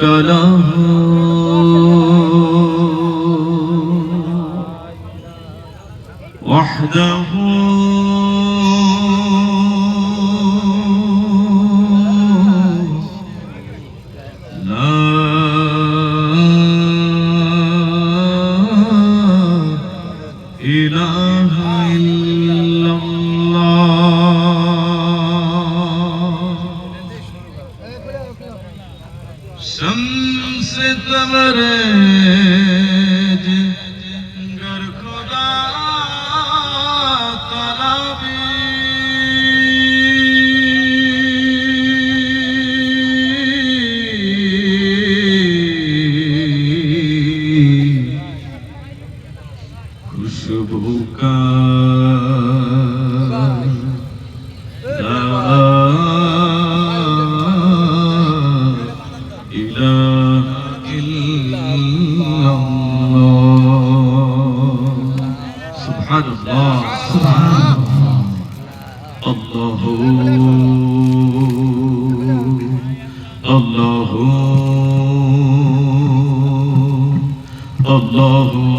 কলহ وحده الله الله